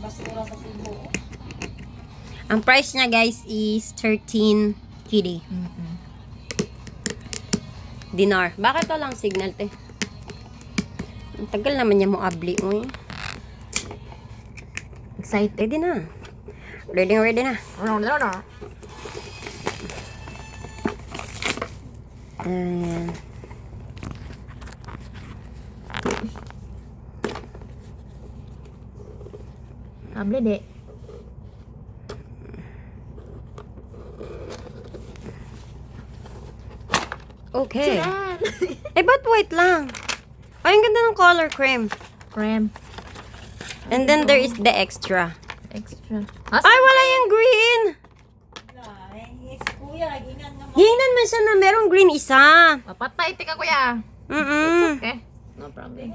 basura sa Cebu. Ang price niya guys is 13 KD. Mm-mm. Dinar. Bakit lang signal te? Ang tagal naman niya mo abli. Uy. Excited. Ready na. Ready na, ready na. No, no, no. Ayan. Hable de. Okay. Eh, ba't white lang? Ay, ang ganda ng color cream. Cream. And then there is the extra. Extra. As Ay, wala yung green! Kuya, gingan nga Hingnan man siya na merong green isa. Papatay, tika kuya. Mm-mm. Okay. Problem.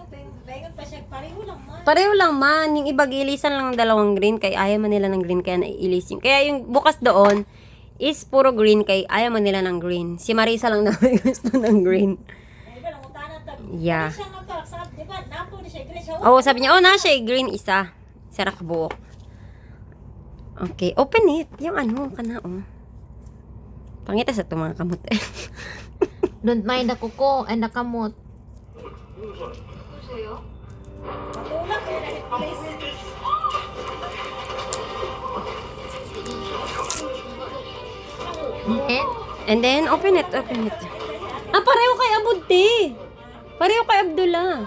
Pareho lang man. Pareho lang man. Yung iba gilisan lang ng dalawang green. Kaya ayaw man nila ng green. Kaya naiilis yung. Kaya yung bukas doon is puro green. Kaya ayaw man nila ng green. Si Marisa lang na may gusto ng green. Yeah. Oo, sabi niya, oh, na siya, green isa. Isa nakabuok. Okay, open it. Yung ano, kana, oh. Pangita sa itong mga kamot. eh. Don't mind the kuko and the kamot. Matulak, And then, open it, open it. Ah, pareho kay Abudti. Pareho kay Abdullah.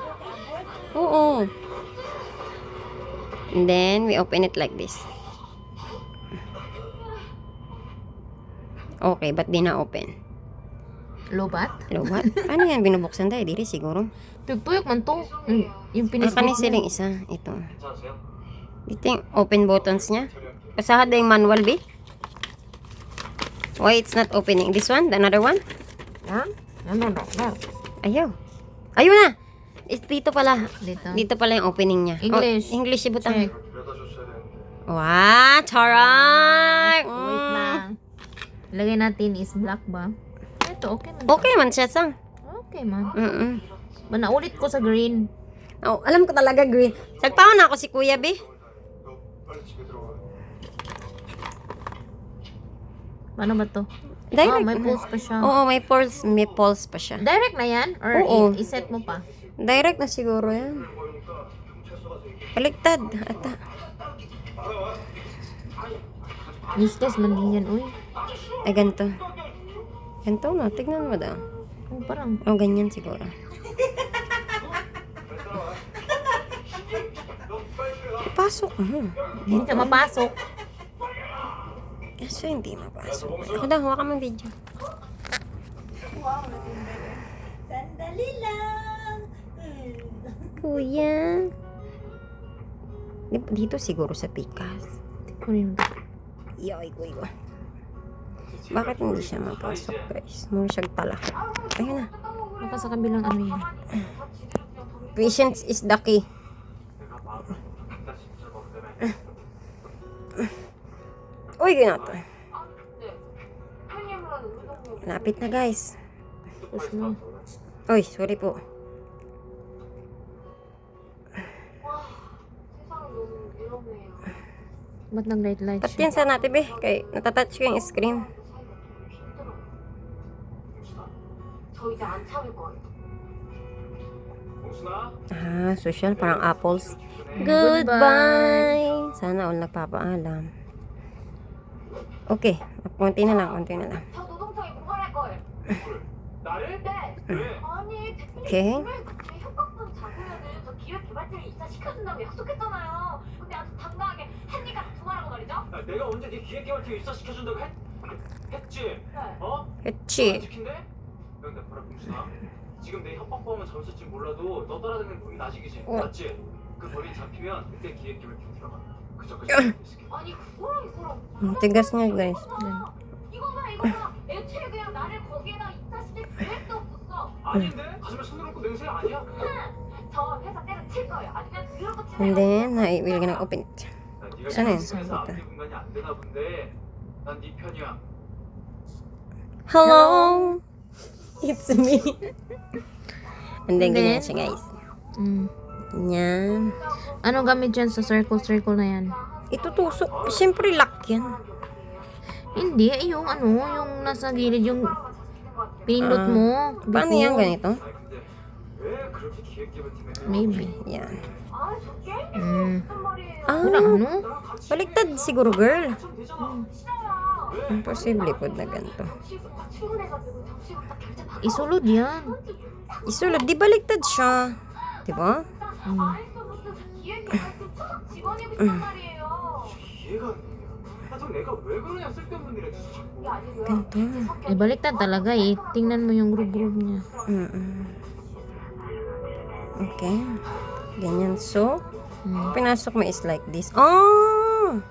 Oo. And then, we open it like this. Okay, but di na open? Lobat. What? Paano yan binubuksan tayo? Diri siguro. Pagpuyok man to. Mm, Yung pinisbit kanin siling isa. Ito. Dito yung open buttons niya. Kasahad na yung manual, B. Why it's not opening? This one? The another one? Huh? No, no, no, no. Ayaw. Ayun na! Is dito pala. Dito. Dito pala yung opening niya. English. Oh, English si Butang. Check. Wow! Taray! Wait Mm. lang. Lagay natin is black ba? Ito, okay man. Okay man siya, sang. Okay man. Mm-mm. Ba, naulit ko sa green. Oh, alam ko talaga green. Sagpawan na ako si Kuya, B. Paano ba to? Direct Ah, may pulse pa siya. Oo, may pulse, may pulse pa siya. Direct na yan? Or Oo. iset mo pa? Direct na siguro yan. Baliktad. Ata. Useless man din yan, uy. Ay, ganito. Ganito na. Tignan mo daw. Oh, parang. O, ganyan siguro. Pasok mo. Hindi ka mapasok. Kaso hindi mapasok. Ako daw, hawakan mo ang video. Wow, Sandali lang. Kuya. Di- Dito siguro sa pikas. Kunin mo. Yoy, kuy ko. Bakit hindi siya mapasok, guys? Mura siyang tala. Ayun na. Baka sa kabilang ano yan. Patience is the key. Uy, ginato. Lapit na, guys. Uy, sorry po. Ba't nag-light light Ba't siya? yan sa natin, be? Kay, natatouch ko yung screen. 저 이제 안 참을 거예요. Ah, social. Parang apples. Goodbye. Sana all nagpapaalam. Okay. Konti na lang, konti na lang. 저 노동청에 고발할 거예요. 나를? 네. 왜? 아니 대표님 오케이. 왜 그렇게 협박권 잡으면은 저 기획개발팀을 입사 시켜준다고 약속했잖아요. 근데 아주 당당하게 한니가 두말하고 말이죠. 야, 내가 언제 네 기획개발팀 입사시켜준다고 했, 했지? 네. 어? 안 그치. 지킨대? 근데 봐라 봉순아 지금 내 협박범은 잡았을지 몰라도 너 따라다니는 범인 아직이지 어. 맞지? 그 범인 잡히면 그때 기획개발팀 들어가 그저까지 있을게 아니 그거랑 이거랑 Ang tigas niya, guys. 이거나 이거나 애초에 그냥 나를 거기에다 입사시킬 계획도 없었어. 아닌데? 가슴에 손을 얹고 맹세 아니야? 저 회사 때려칠 거예요. 아니면 들어고 And then, I will gonna open it. 야, 네가 괜찮아요. 지금 회사. 앞뒤 분간이 안 되나 본데 난 네 편이야 Hello! It's me. And then, And ganyan siya, guys. Mm. Ganyan. Anong gamit dyan sa circle-circle na yan? Itutusok. Siyempre, lock yan. Hindi, eh, yung ano, yung nasa gilid, yung pinindot Ah, mo. Paano yan? Ganito? Maybe. Yan. Mm. Ah, Wala ano? Baliktad siguro, girl. Mm. Imposible po na ganito. Isulod yan. Isulod. Di baliktad siya. Di ba? Hmm. Ganito. Eh, baliktad talaga eh. Tingnan mo yung groove-groove niya. Mm -mm. Okay. Ganyan. So, hmm. pinasok mo is like this. Oh!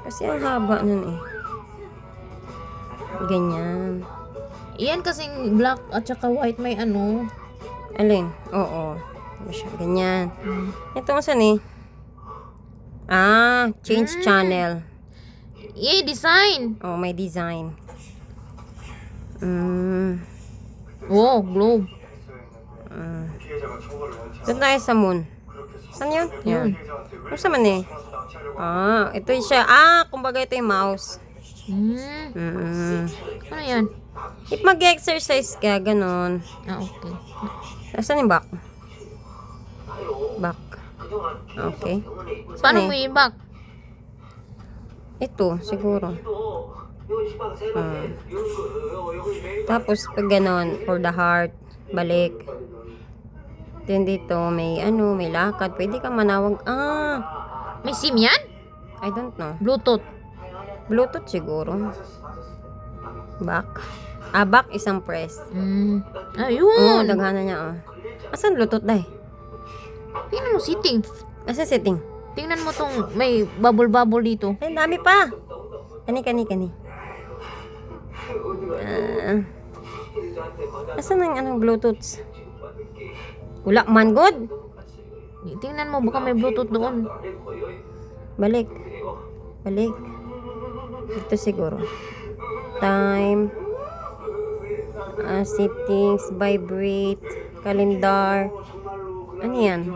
Kasi ang haba nun eh. Ganyan. Iyan kasing black at saka white may ano. Alin? Oo. Ano Ganyan. Hmm. Ito ang saan eh? Ah, change hmm. channel. Yay, design. Oh, may design. Mm. Wow, globe. Mm. Ah. Doon tayo sa moon. Saan yun? Yun. Ano sa man eh? Ah, ito yung siya. Ah, kumbaga ito yung mouse. Hmm. Mm. Ano yan? If mag-exercise ka, ganon. Ah, okay. Nasaan yung back? Back. Okay. Paano eh? mo i-back? Ito, siguro. Ah. Tapos, pag ganon, for the heart, balik. Then dito, may ano, may lakad. Pwede ka manawag. Ah, May SIM yan? I don't know. Bluetooth. Bluetooth siguro. Back. Ah, back isang press. Hmm. Oo, Ayun. daghanan niya, oh. Asan Bluetooth, day? Tingnan mo setting. Asan setting? Tingnan mo tong may bubble-bubble dito. Ay, dami pa. Kani, kani, kani. Ah. asan ang anong Bluetooth? Wala man, good. Tingnan mo, baka may Bluetooth doon. Balik. Balik. Ito siguro. Time. Ah, settings, vibrate, calendar. Ano yan?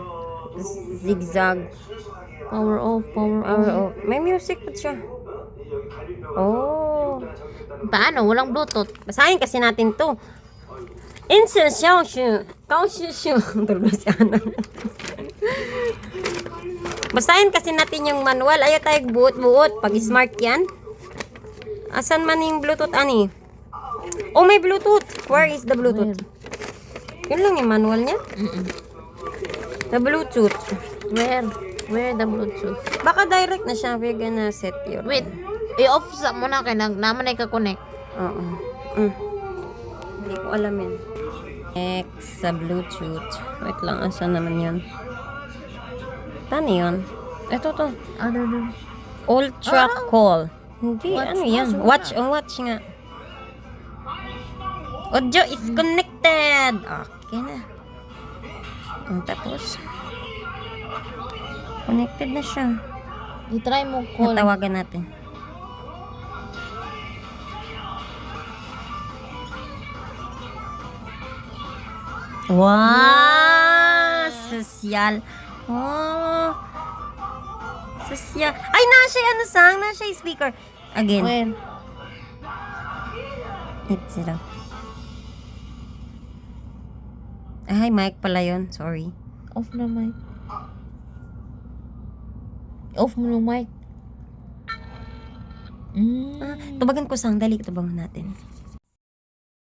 Zigzag. Power off, power on. Hour off. May music pa siya. Oh. Paano? Walang Bluetooth. Basahin kasi natin to. Insen xiao shu. Kao shu si Ana. Basahin kasi natin yung manual. Ayaw tayo buot-buot. Pag smart yan. Asan man yung Bluetooth, ani? Oh, may Bluetooth. Where is the Bluetooth? Yun lang yung manual niya. Mm-mm. The Bluetooth. Where? Where the Bluetooth? Baka direct na siya. We're gonna set your... Wait. I-off sa mo na kay nag naman ay ka-connect. Oo. Mm. Hindi ko alam yan. X sa Bluetooth. Wait lang, asan naman yun? Paano yun? Ito to. Ano? Ultra call. Hindi, Watch ano yan? Watch, oh, watch nga. Audio is connected. Okay na. Ang tapos. Connected na siya. I-try mo call. Tawagan natin. Wow! Sosyal. Oh. Sosyal. Ay, nasa ano sang? Nasa speaker. Again. Where? It's zero. Ay, mic pala yun. Sorry. Off na mic. Off mo yung mic. Mm. Ah, tubagan ko sang. Dali, tubagan natin.